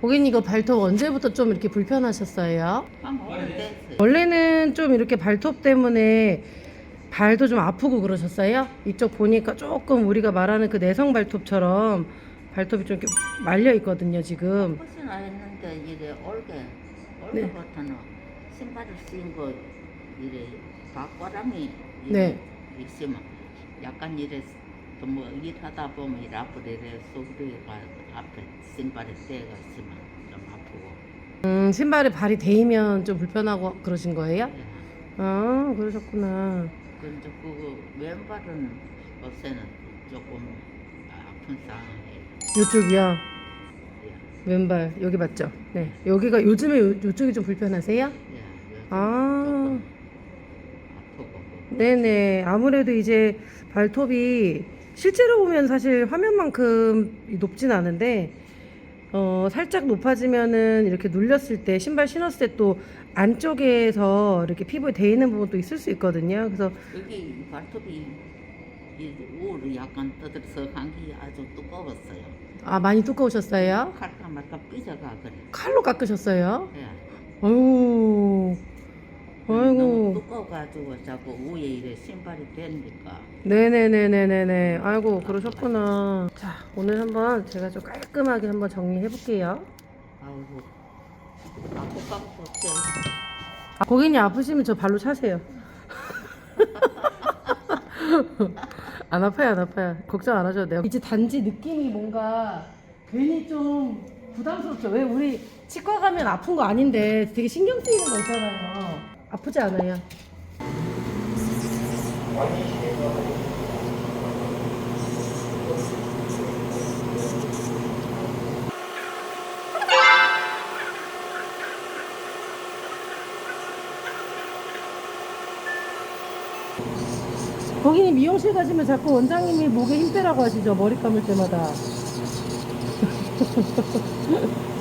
고객님 이거 발톱 언제부터 좀 이렇게 불편하셨어요? 원래는 좀 이렇게 발톱 때문에 발도 좀 아프고 그러셨어요? 이쪽 보니까 조금 우리가 말하는 그 내성 발톱처럼 발톱이 좀 이렇게 말려 있거든요, 지금. 혹시나 했는데 이래 올게 네. 올게부터는 신발을 신고 이래 발가락이 네. 있으면 약간 이래 뭐 일하다 보면 일 아프고 이래 소리가 앞에 신발에 때가 있으면 좀 아프고 음, 신발에 발이 데이면 좀 불편하고 그러신 거예요? 예. 아, 그러셨구나. 근데 그 왼발은 요새는 조금 아픈 상황이에요. 이쪽이요. 예. 왼발 여기 맞죠? 네. 여기가 요즘에 요, 요쪽이 좀 불편하세요? 예. 요즘 아. 조금 아프고 뭐. 네네. 아무래도 이제 발톱이 실제로 보면 사실 화면만큼 높진 않은데 어, 살짝 높아지면은 이렇게 눌렸을 때 신발 신었을 때 또 안쪽에서 이렇게 피부에 돼 있는 부분도 있을 수 있거든요. 그래서 여기 발톱이 이 우로 약간 떠들썩한 게 아주 두꺼웠어요. 아 많이 두꺼우셨어요? 칼까 말까 삐져가 그래. 칼로 깎으셨어요? 예. 어유 아이고. 두꺼워가지고 자꾸 위에 이래 신발이 되니까. 네네네네네네. 아이고, 그러셨구나. 자, 오늘 한번 제가 좀 깔끔하게 한번 정리해 볼게요. 아이고 아프까 없지. 아, 고객님 아프시면 저 발로 차세요. 안 아파요, 안 아파요. 걱정 안 하셔도 돼요. 이제 단지 느낌이 뭔가 괜히 좀 부담스럽죠. 왜 우리 치과 가면 아픈 거 아닌데 되게 신경 쓰이는 거 있잖아요. 아프지 않아요. 고객님 미용실 가시면 자꾸 원장님이 목에 힘 빼라고 하시죠. 머리 감을 때마다.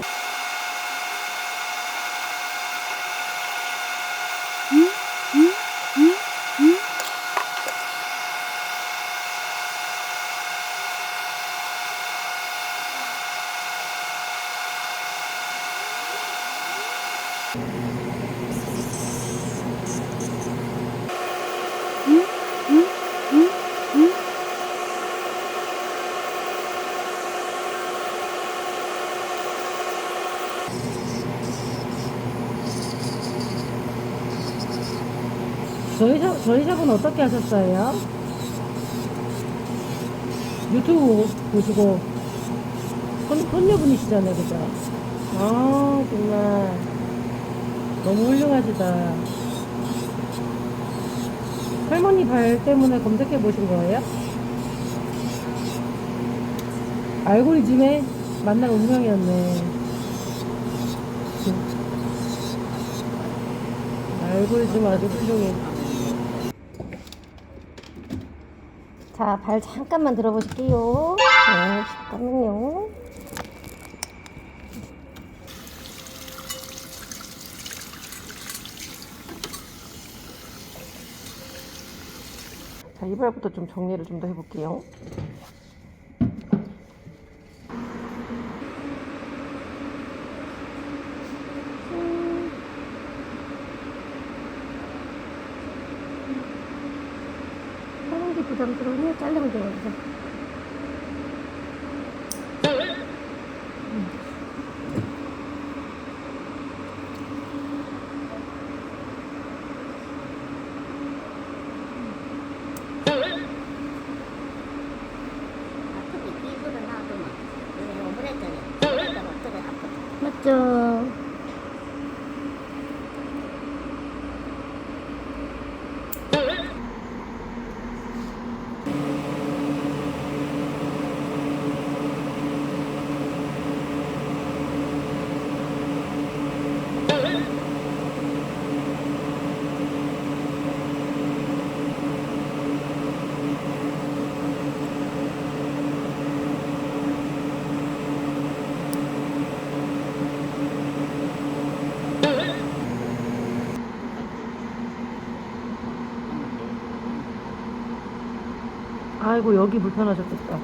저희 샵은 어떻게 하셨어요? 유튜브 보시고 손, 손녀분이시잖아요, 그죠? 아, 정말 너무 훌륭하시다. 할머니 발 때문에 검색해 보신 거예요? 알고리즘에 만날 운명이었네. 알고리즘 아주 훌륭해. 자, 발 잠깐만 들어보실게요. 네, 잠깐만요. 자, 이발부터 좀 정리를 좀 더 해볼게요. 부담스러우면 자르면 돼요. 이제. 아프고 일부러 놔두면 여기 오므렸더니 오므렸다가 어떻게 아프다 맞죠. 아이고 여기 불편하셨겠다.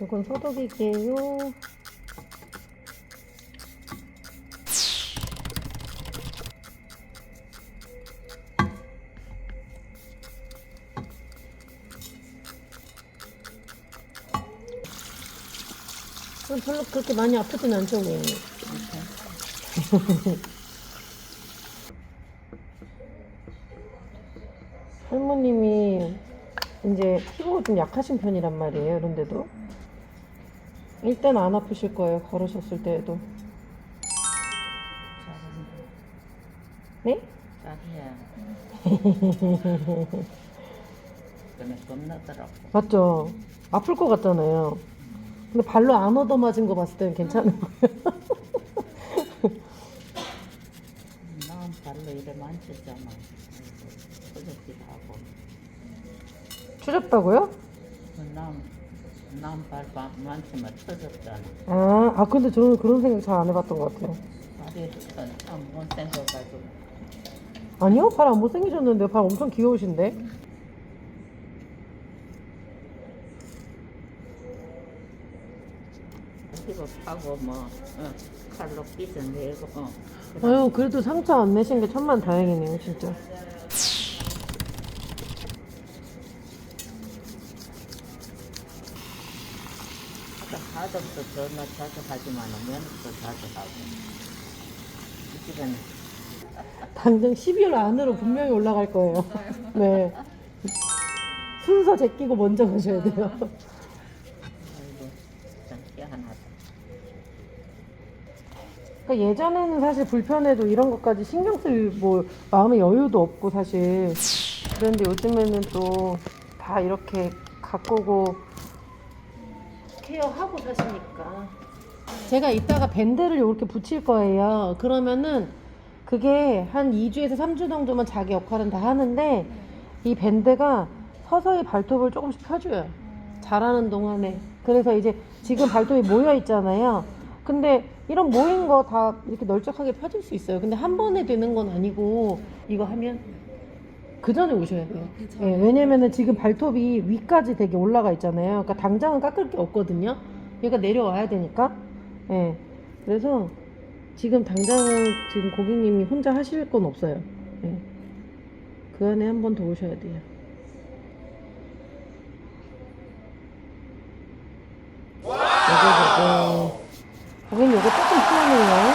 이건 소독이게요. 별로 그렇게 많이 아프진 않죠, 고양이? 할머님이 이제 피부가 좀 약하신 편이란 말이에요. 그런데도 일단 안 아프실 거예요. 걸으셨을 때에도. 네? 잘해. 그네 겁나더라고. 맞죠? 아플 것 같잖아요. 근데 발로 안 얻어맞은 거 봤을 때는 괜찮은 거예요. 난 발로 이래 만졌잖아. 터졌기도 하고. 추잡다고요? 난, 난발 만지면 터졌잖아. 아, 아 근데 저는 그런 생각 잘 안 해봤던 것 같아요. 발이 참 못생겨가지고. 아니요? 발 안 못생기셨는데 발 엄청 귀여우신데? 피부 파고 뭐 어, 칼로 삐져 내고 어. 아유 그래도 상처 안 내신 게 천만 다행이네요 진짜. 가족도 전화 자주 하지만 면도 자주 하고. 이 집은 당장 12월 안으로 분명히 올라갈 거예요. 네. 순서 제끼고 먼저 가셔야 돼요. 아이고 참 희한하다. 그러니까 예전에는 사실 불편해도 이런 것까지 신경 쓸 뭐 마음의 여유도 없고 사실 그런데 요즘에는 또 다 이렇게 가꾸고 케어하고 사시니까. 제가 이따가 밴드를 이렇게 붙일 거예요. 그러면은 그게 한 2주에서 3주 정도만 자기 역할은 다 하는데 이 밴드가 서서히 발톱을 조금씩 펴줘요. 자라는 동안에. 그래서 이제 지금 발톱이 모여 있잖아요. 근데 이런 모인 거 다 이렇게 널쩍하게 펴질 수 있어요. 근데 한 번에 되는 건 아니고 이거 하면 그 전에 오셔야 돼요. 예, 왜냐면은 지금 발톱이 위까지 되게 올라가 있잖아요. 그러니까 당장은 깎을 게 없거든요. 얘가 내려와야 되니까. 예, 그래서 지금 당장은 지금 고객님이 혼자 하실 건 없어요. 예. 그 안에 한 번 더 오셔야 돼요. 요거 요거. 고객님 요거 조금 피하네요.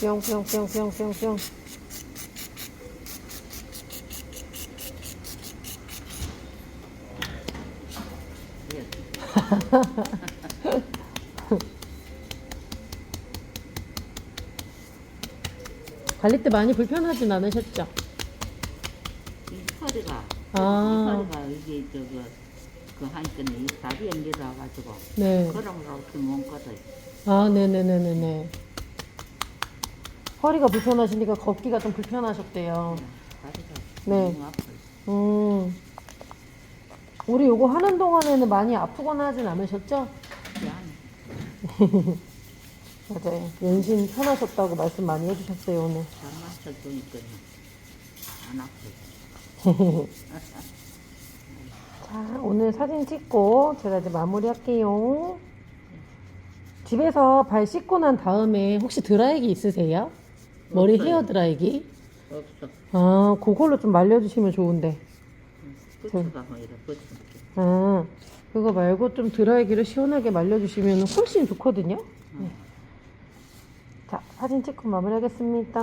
뿅뿅뿅뿅뿅뿅 갈릴 때 많이 불편하진 않으셨죠? 이 허리가 아. 이 허리가 이게 저거 그 한켠에 이 다리에 밀어가지고 네. 그런 걸못 걷어. 아, 네네네네네. 허리가 불편하시니까 걷기가 좀 불편하셨대요. 다리가 네. 너무 아파요. 음. 우리 요거 하는 동안에는 많이 아프거나 하진 않으셨죠? 맞아요. 연신 편하셨다고 말씀 많이 해주셨어요, 오늘. 안. 자, 오늘 사진 찍고 제가 이제 마무리 할게요. 집에서 발 씻고 난 다음에 혹시 드라이기 있으세요? 머리 없어요. 헤어 드라이기? 없어. 아, 그걸로 좀 말려주시면 좋은데. 부츠가 뭐 이래 부츠. 아, 그거 말고 좀 드라이기로 시원하게 말려주시면 훨씬 좋거든요. 네. 자, 사진 찍고 마무리하겠습니다.